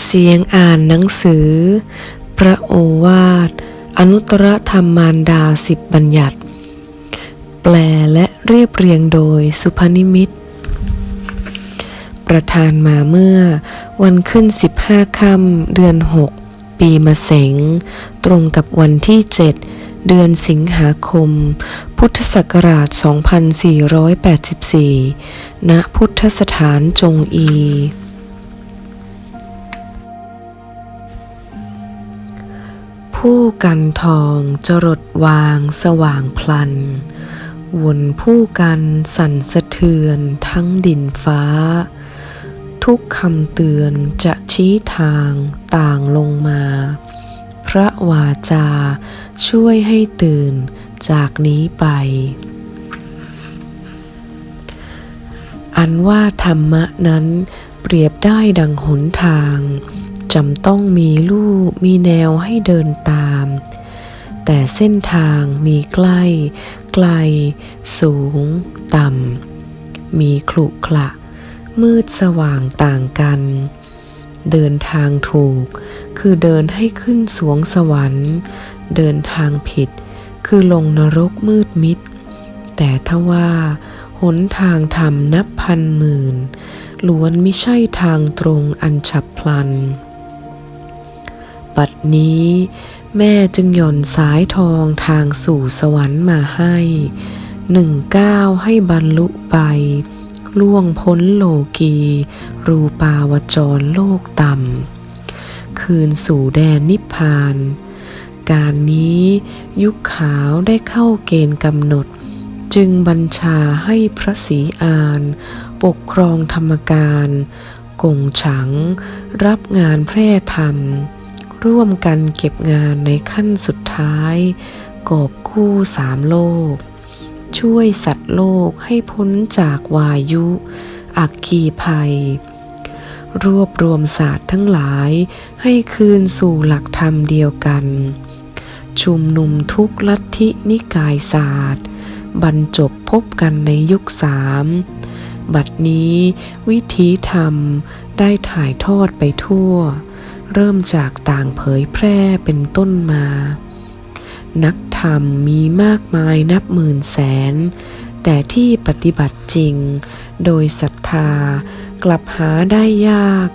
เสียงอ่านหนังสือ พระโอวาท อนุตตรธรรมารดาสิบบัญญัติ แปลและเรียบเรียงโดยสุพนิมิตประธานมาเมื่อวันขึ้น 15ค่ำเดือน 6 ปีมะเสง ตรงกับวันที่ 7 เดือนสิงหาคม พุทธศักราช 2484 ณ พุทธสถานจงอี ผู้กันทองจรดวางสว่างพลัน วนผู้กันสั่นสะเทือนทั้งดินฟ้า ทุกคำเตือนจะชี้ทางต่างลงมา พระวาจาช่วยให้ตื่นจากนี้ไป อันว่าธรรมะนั้นเปรียบได้ดังหนทาง จำต้องมีลู่มีแนวให้เดินตาม แต่เส้นทางมีใกล้ ไกล สูง ต่ำ มีขรุขระมืดสว่างต่างกัน เดินทางถูก คือเดินให้ขึ้นสวงสวรรค์ เดินทางผิด คือลงนรกมืดมิด แต่ถ้าว่าหนทางธรรมนับพันหมื่นล้วนไม่ใช่ทางตรงอันฉับพลัน บัดนี้ แม่จึงหย่อนสายทองทางสู่สวรรค์มาให้หนึ่งก้าวให้บรรลุไป ล่วงพ้นโลกี รูปาวจรโลกต่ำ คืนสู่แดนนิพพาน การนี้ยุคขาวได้เข้าเกณฑ์กำหนด จึงบัญชาให้พระศรีอาน ปกครองธรรมการกงฉัง รับงานแพร่ธรรม ร่วมกันเก็บงานในขั้นสุดท้าย กอบคู่สามโลก ช่วยสัตว์โลกให้พ้นจากวายุ อักคีภัย รวบรวมศาสตร์ทั้งหลายให้คืนสู่หลักธรรมเดียวกัน ชุมนุมทุกลัทธินิกายศาสตร์ บรรจบพบกันในยุคสามบัดนี้วิธีธรรมได้ถ่ายทอดไปทั่ว เริ่มจากต่างเผยแพร่เป็นต้นมา นักธรรมมีมากมายนับหมื่นแสน แต่ที่ปฏิบัติจริง โดยศรัทธากลับหาได้ยาก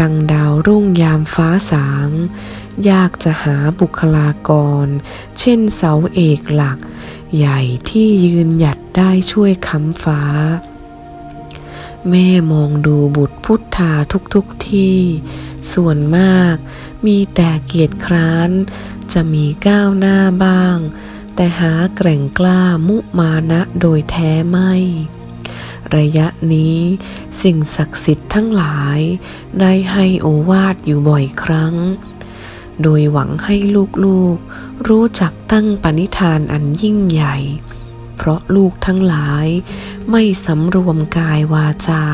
ดังดาวรุ่งยามฟ้าสาง ยากจะหาบุคลากร เช่นเสาเอกหลัก ใหญ่ที่ยืนหยัดได้ช่วยค้ำฟ้าแม่มองดูบุตรพุทธาทุกๆทที่ ส่วนมากมีแต่เกียรติคร้าน จะมีก้าวหน้าบ้าง แต่หาแกร่งกล้ามุมานะโดยแท้ไม่ ระยะนี้สิ่งศักดิ์สิทธิ์ทั้งหลาย ได้ให้โอวาทอยู่บ่อยครั้ง โดยหวังให้ลูกๆ รู้จักตั้งปณิธานอันยิ่งใหญ่ เพราะลูกทั้งหลายไม่สำรวมกายวาจา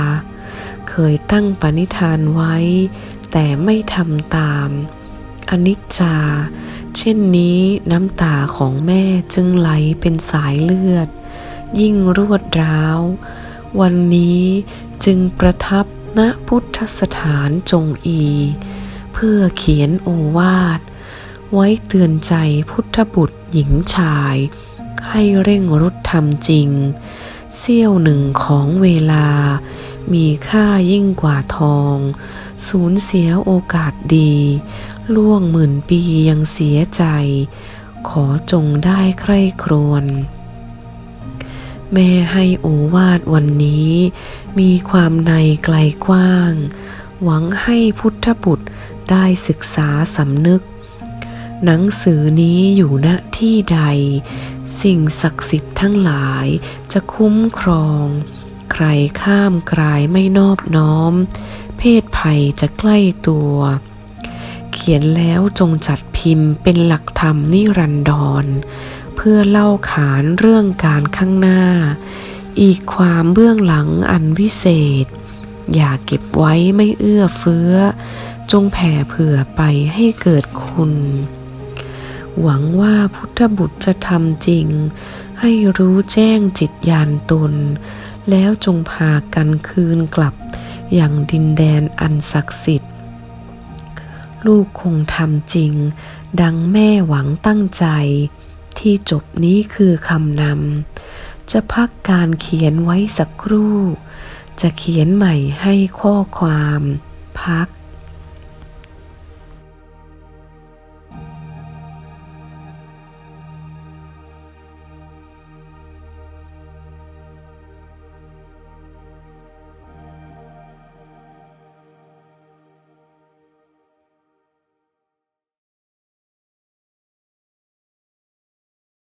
เคยตั้งปณิธานไว้ แต่ไม่ทำตาม อนิจจา เช่นนี้น้ำตาของแม่จึงไหลเป็นสายเลือด ยิ่งรวดร้าว วันนี้จึงประทับณพุทธสถานจงอี เพื่อเขียนโอวาท ไว้เตือนใจพุทธบุตรหญิงชาย ให้เร่งรุดทำจริง เสี้ยวหนึ่งของเวลา มีค่ายิ่งกว่าทอง สูญเสียโอกาสดี ล่วงหมื่นปียังเสียใจ ขอจงได้ใคร่ครวญแม่ให้โอวาทวันนี้ มีความในไกลกว้าง หวังให้พุทธบุตรได้ศึกษาสำนึก หนังสือนี้อยู่ณที่ใด สิ่งศักดิ์สิทธิ์ทั้งหลายจะคุ้มครอง ใครข้ามกลายไม่นอบน้อม เพศภัยจะใกล้ตัว เขียนแล้วจงจัดพิมพ์เป็นหลักธรรมนิรันดร เพื่อเล่าขานเรื่องการข้างหน้า อีกความเบื้องหลังอันวิเศษ อย่าเก็บไว้ไม่เอื้อเฟื้อ จงแผ่เผื่อไปให้เกิดคุณหวังว่าพุทธบุตรจะทำจริง ให้รู้แจ้งจิตญาณตน แล้วจงพากันคืนกลับ อย่างดินแดนอันศักดิ์สิทธิ์ ลูกคงทำจริง ดังแม่หวังตั้งใจ ที่จบนี้คือคำนำ จะพักการเขียนไว้สักครู่ จะเขียนใหม่ให้ข้อความ พัก